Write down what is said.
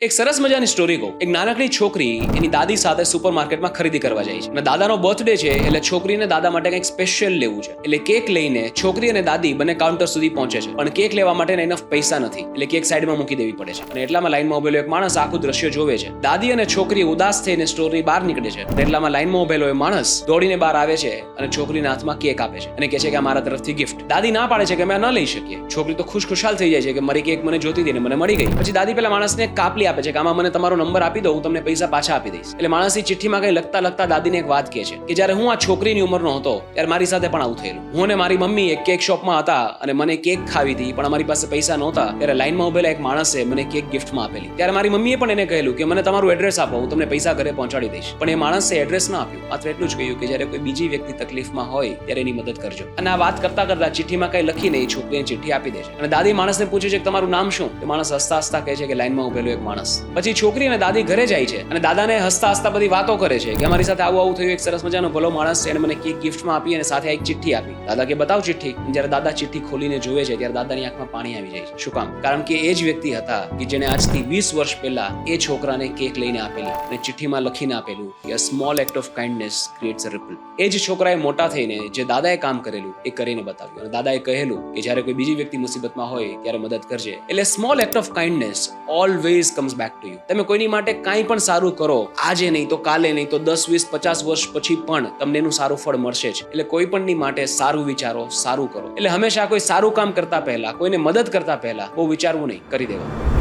એક સરસ મજાની સ્ટોરી કહું. એક નાનકડી છોકરી એની દાદી સાથે સુપર માર્કેટમાં ખરીદી કરવા જાય છે. અને દાદાનો બર્થડે છે એટલે છોકરીને દાદા માટે કંઈક સ્પેશિયલ લેવું છે. એટલે કેક લઈને છોકરી અને દાદી બંને કાઉન્ટર સુધી પહોંચે છે. પણ કેક લેવા માટે એનફ પૈસા નથી. એટલે કેક સાઈડમાં મૂકી દેવી પડે છે. અને એટલામાં લાઈનમાં ઉભેલો એક માણસ આખું દ્રશ્ય જોવે છે. દાદી અને છોકરી ઉદાસ થઈને સ્ટોરી બહાર નીકળે છે. અને એટલામાં લાઈનમાં ઉભેલો એ માણસ દોડીને બહાર આવે છે અને છોકરીના હાથમાં કેક આપે છે. અને કહે છે કે મારા તરફથી ગિફ્ટ દાદી ના પાડે છે કે અમે ન લઈ શકીએ. છોકરી તો ખુશ ખુશાલ થઈ જાય છે કે મારી કેક મને જોતી હતી ને મને મળી ગઈ. પછી દાદી પેલા માણસને એક કાપલી આપે છે કે આમાં મને તમારો નંબર આપી દો, હું તમને પૈસા પાછા આપી દઈશ. એટલે માણસની ચિઠ્ઠીમાં કઈ લખતા લખતા દાદીને એક વાત કહે છે કે જ્યારે હું આ છોકરીની ઉંમરનો હતો, ત્યારે મારી સાથે પણ આવું થયેલું. હું અને મારી મમ્મી એક કેક શોપમાં હતા અને મને કેક ખાવી હતી, પણ અમારી પાસે પૈસા નહોતા, ત્યારે લાઈનમાં ઉભેલા એક માણસે મને કેક ગિફ્ટમાં આપેલી. ત્યારે મારી મમ્મીએ પણ એને કહેલું કે મને તમારું એડ્રેસ આપો, હું તમને પૈસા ઘરે પહોંચાડી દઈશ. પણ એ માણસે એડ્રેસ ના આપ્યું. માત્ર એટલું જ કહ્યું કે જ્યારે કોઈ બીજી વ્યક્તિ તકલીફમાં હોય, ત્યારે એની મદદ કરજો. અને આ વાત કરતા કરતા ચિઠ્ઠીમાં કઈ લખીને એ છોકરીને ચિઠ્ઠી આપી દે છે. અને દાદી માણસને પૂછે છે કે તમારું નામ શું? એ માણસ હસતા હસતા કહે છે કે લાઈનમાં ઉભેલો એક માણસ. પછી છોકરી અને દાદી ઘરે જાય છે અને દાદાને હસતા હસતા બધી વાતો કરે છે કે અમારી સાથે આવું આવું થયું, એક સરસ મજાનો ભલો માણસ એને મને કેક ગિફ્ટમાં આપી અને સાથે એક ચિઠ્ઠી આપી. દાદા કે બતાવ ચિઠ્ઠી. જ્યારે દાદા ચિઠ્ઠી ખોલીને જોવે છે, ત્યારે દાદાની આંખમાં પાણી આવી જાય છે. શું કામ? કારણ કે એ જ વ્યક્તિ હતા કે જેને આજથી વીસ વર્ષ પહેલા એ છોકરાને કેક લઈને આપેલી અને ચિઠ્ઠીમાં લખીને આપેલું કે small act of kindness creates a ripple એ જ છોકરાએ મોટા થઈને જે દાદાએ કામ કરેલું, એ કરીને બતાવ્યું. અને દાદાએ કહેલું કે જ્યારે કોઈ બીજી વ્યક્તિ મુસીબતમાં હોય, ત્યારે મદદ કરજે. એટલે small act of kindness always comes back to you તમે કોઈની માટે કાંઈ પણ સારું કરો, આજે નહીં તો કાલે નહીં તો દસ, વીસ, પચાસ વર્ષ પછી પણ તમને એનું સારું ફળ મળશે જ. એટલે કોઈ પણની માટે સારું વિચારો, સારું કરો. એટલે હંમેશા કોઈ સારું કામ કરતા પહેલા, કોઈને મદદ કરતા પહેલા બહુ વિચારવું નહીં, કરી દેવાનું.